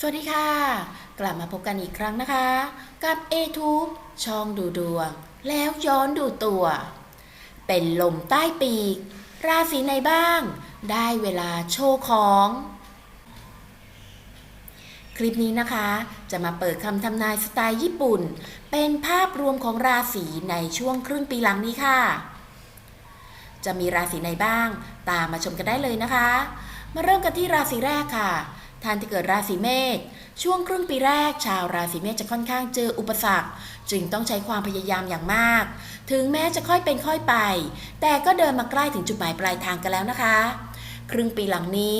สวัสดีค่ะ กลับมาพบกันอีกครั้งนะคะ กับ a t u b e ช่องดูดวง แล้วย้อนดูตัว เป็นลมใต้ปีก ราศีไหนบ้าง ได้เวลาโชว์ของ คลิปนี้นะคะ จะมาเปิดคำทำนายสไตล์ญี่ปุ่น เป็นภาพรวมของราศีในช่วงครึ่งปีหลังนี้ค่ะ จะมีราศีไหนบ้าง ตามมาชมกันได้เลยนะคะ มาเริ่มกันที่ราศีแรกค่ะ ท่านที่เกิดราศีเมษช่วงครึ่งปีแรก ชาวราศีเมษจะค่อนข้างเจออุปสรรค จึงต้องใช้ความพยายามอย่างมาก ถึงแม้จะค่อยเป็นค่อยไป แต่ก็เดินมาใกล้ถึงจุดหมายปลายทางกันแล้วนะคะ ครึ่งปีหลังนี้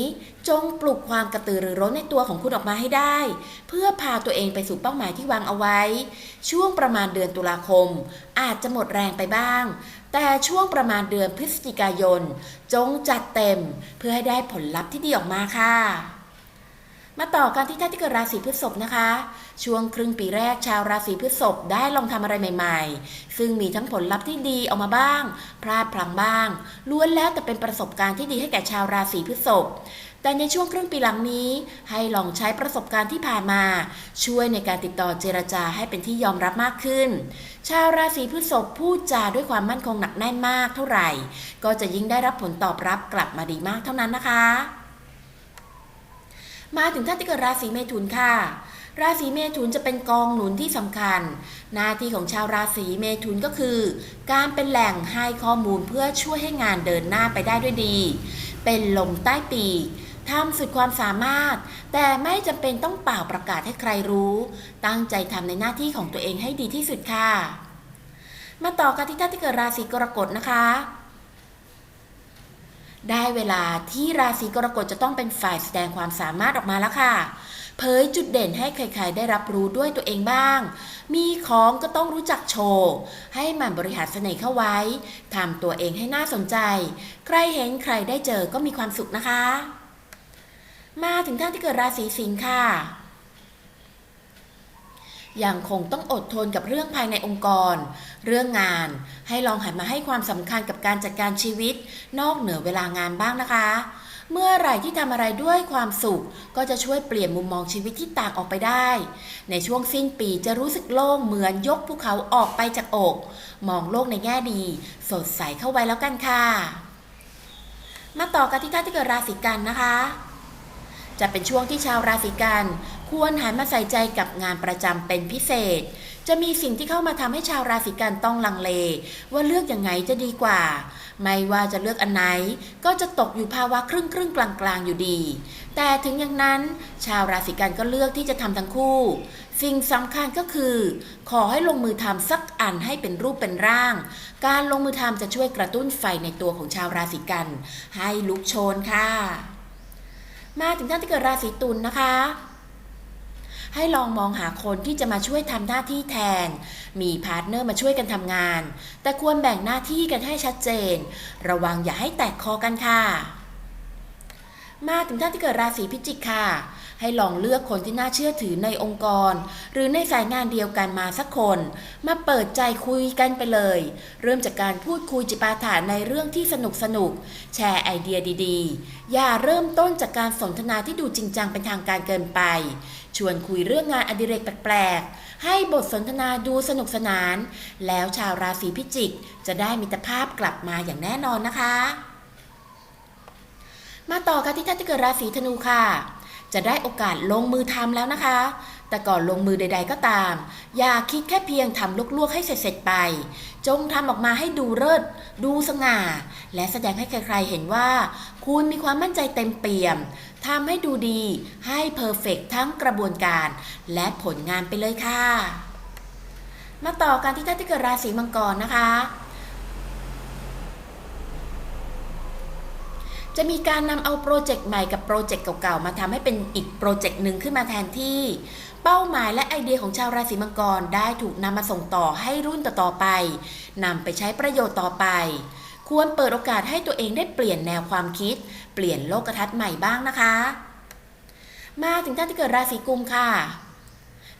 จงปลุกความกระตือรือร้นในตัวของคุณออกมาให้ได้ เพื่อพาตัวเองไปสู่เป้าหมายที่วางเอาไว้ ช่วงประมาณเดือนตุลาคม อาจจะหมดแรงไปบ้าง แต่ช่วงประมาณเดือนพฤศจิกายน จงจัดเต็ม เพื่อให้ได้ผลลัพธ์ที่ดีออกมาค่ะ มาต่อกันที่ท่านที่เกิดราศีพฤษภนะคะ ช่วงครึ่งปีแรกชาวราศีพฤษภได้ลองทำอะไรใหม่ ๆ ซึ่งมีทั้งผลลัพธ์ที่ดีออกมาบ้าง พลาดพลั้งบ้าง ล้วนแล้วแต่เป็นประสบการณ์ที่ดีให้แก่ชาวราศีพฤษภแต่ในช่วงครึ่งปีหลังนี้ ให้ลองใช้ประสบการณ์ที่ผ่านมา ช่วยในการติดต่อเจรจาให้เป็นที่ยอมรับมากขึ้น ชาวราศีพฤษภพูดจาด้วยความมั่นคงหนักแน่นมากเท่าไหร่ ก็จะยิ่งได้รับผลตอบรับกลับมาดีมากเท่านั้นนะคะ มาถึงท่านที่เกิดราศีเมถุนค่ะ ราศีเมถุนจะเป็นกองหนุนที่สำคัญ หน้าที่ของชาวราศีเมถุนก็คือ การเป็นแหล่งให้ข้อมูลเพื่อช่วยให้งานเดินหน้าไปได้ด้วยดี เป็นลมใต้ปีกทำสุดความสามารถ แต่ไม่จำเป็นต้องเป่าประกาศให้ใครรู้ ตั้งใจทำในหน้าที่ของตัวเองให้ดีที่สุดค่ะ มาต่อกันที่ท่านที่เกิดราศีกรกฎนะคะ ได้เวลาที่ราศีกรกฎจะต้องเป็นฝ่ายแสดงความสามารถออกมาแล้วค่ะ เผยจุดเด่นให้ใครๆ ได้รับรู้ด้วยตัวเองบ้าง มีของก็ต้องรู้จักโชว์ ให้มันบริหารเสน่ห์เข้าไว้ ทำตัวเองให้น่าสนใจ ใครเห็นใครได้เจอก็มีความสุขนะคะ มาถึงท่านที่เกิดราศีสิงค์ค่ะ ยังคงต้องอดทนกับเรื่องภายในองค์กร เรื่องงาน ให้ลองหันมาให้ความสำคัญกับการจัดการชีวิต นอกเหนือเวลางานบ้างนะคะ เมื่อไหร่ที่ทำอะไรด้วยความสุข ก็จะช่วยเปลี่ยนมุมมองชีวิตที่ต่างออกไปได้ ในช่วงสิ้นปีจะรู้สึกโล่งเหมือนยกภูเขาออกไปจากอก มองโลกในแง่ดี สดใสเข้าไว้แล้วกันค่ะ มาต่อกันที่ท่านที่เกิดราศีกันนะคะจะเป็นช่วงที่ชาวราศีกัน ควรหันมาใส่ใจกับงานประจำเป็นพิเศษ จะมีสิ่งที่เข้ามาทำให้ชาวราศีกันต้องลังเล ว่าเลือกอย่างไงจะดีกว่า ไม่ว่าจะเลือกอันไหน ก็จะตกอยู่ภาวะครึ่งครึ่งกลางกลางๆอยู่ดี แต่ถึงอย่างนั้น ชาวราศีกันก็เลือกที่จะทำทั้งคู่ สิ่งสำคัญก็คือ ขอให้ลงมือทำสักอันให้เป็นรูปเป็นร่าง การลงมือทำจะช่วยกระตุ้นไฟในตัวของชาวราศีกัน ให้ลุกโชนค่ะ มาถึงท่านที่เกิดราศีตุลนะคะ ให้ลองมองหาคนที่จะมาช่วยทำหน้าที่แทน มีพาร์ทเนอร์มาช่วยกันทำงาน แต่ควรแบ่งหน้าที่กันให้ชัดเจน ระวังอย่าให้แตกคอกันค่ะ มาถึงท่านที่เกิดราศีพิจิกค่ะ ให้ลองเลือกคนที่น่าเชื่อถือในองค์กร หรือในสายงานเดียวกันมาสักคน มาเปิดใจคุยกันไปเลย เริ่มจากการพูดคุยจิปาถะในเรื่องที่สนุกสนุก แชร์ไอเดียดีๆ อย่าเริ่มต้นจากการสนทนาที่ดูจริงจังเป็นทางการเกินไป ชวนคุยเรื่องงานอดิเรกแปลกๆ ให้บทสนทนาดูสนุกสนาน แล้วชาวราศีพิจิก จะได้มิตรภาพกลับมาอย่างแน่นอนนะคะ มาต่อกันที่ท่านที่เกิดราศีธนูค่ะ จะได้โอกาสลงมือทำแล้วนะคะ แต่ก่อนลงมือใด ๆก็ตาม อย่าคิดแค่เพียงทำลวกๆให้เสร็จๆไป จงทำออกมาให้ดูเลิศดูสง่า และแสดงให้ใครๆเห็นว่า คุณมีความมั่นใจเต็มเปี่ยมทำให้ดูดีให้เพอร์เฟกทั้งกระบวนการ และผลงานไปเลยค่ะ มาต่อกันที่ท่านที่เกิดราศีมังกรนะคะ จะมีการนำเอาโปรเจกต์ใหม่กับโปรเจกต์เก่าๆ มาทำให้เป็นอีกโปรเจกต์หนึ่งขึ้นมาแทนที่ เป้าหมายและไอเดียของชาวราศีมังกรได้ถูกนำมาส่งต่อให้รุ่นต่อๆไปนำไปใช้ประโยชน์ต่อไป ควรเปิดโอกาสให้ตัวเองได้เปลี่ยนแนวความคิด เปลี่ยนโลกทัศน์ใหม่บ้างนะคะ มาถึงท่านที่เกิดราศีกุมค่ะ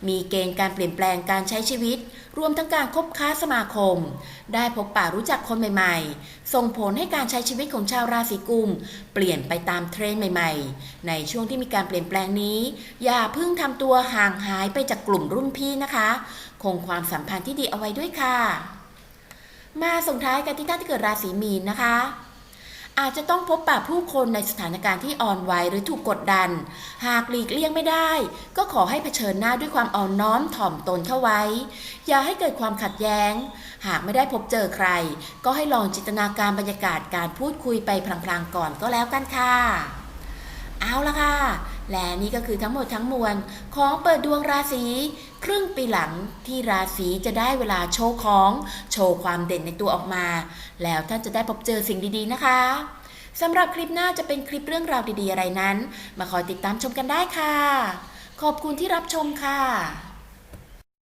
มีเกณฑ์การเปลี่ยนแปลงการใช้ชีวิต รวมทั้งการคบค้าสมาคม ได้พบปะรู้จักคนใหม่ๆ ส่งผลให้การใช้ชีวิตของชาวราศีกุม เปลี่ยนไปตามเทรนด์ใหม่ๆ ในช่วงที่มีการเปลี่ยนแปลงนี้ อย่าเพิ่งทำตัวห่างหายไปจากกลุ่มรุ่นพี่นะคะ คงความสัมพันธ์ที่ดีเอาไว้ด้วยค่ะ มาส่งท้ายกันที่ท่านที่เกิดราศีมีนนะคะ อาจจะต้องพบปะผู้คนในสถานการณ์ที่อ่อนไหวหรือถูกกดดัน หากหลีกเลี่ยงไม่ได้ ก็ขอให้เผชิญหน้าด้วยความอ่อนน้อมถ่อมตนเข้าไว้ อย่าให้เกิดความขัดแย้ง หากไม่ได้พบเจอใคร ก็ให้ลองจินตนาการบรรยากาศการพูดคุยไปพลางๆก่อนก็แล้วกันค่ะ เอาละค่ะ และนี่ก็คือทั้งหมดทั้งมวลของเปิดดวงราศีครึ่งปีหลังที่ราศีจะได้เวลาโชว์ของโชว์ความเด่นในตัวออกมา แล้วท่านจะได้พบเจอสิ่งดีๆนะคะสำหรับคลิปหน้าจะเป็นคลิปเรื่องราวดีๆอะไรนั้น มาคอยติดตามชมกันได้ค่ะ ขอบคุณที่รับชมค่ะ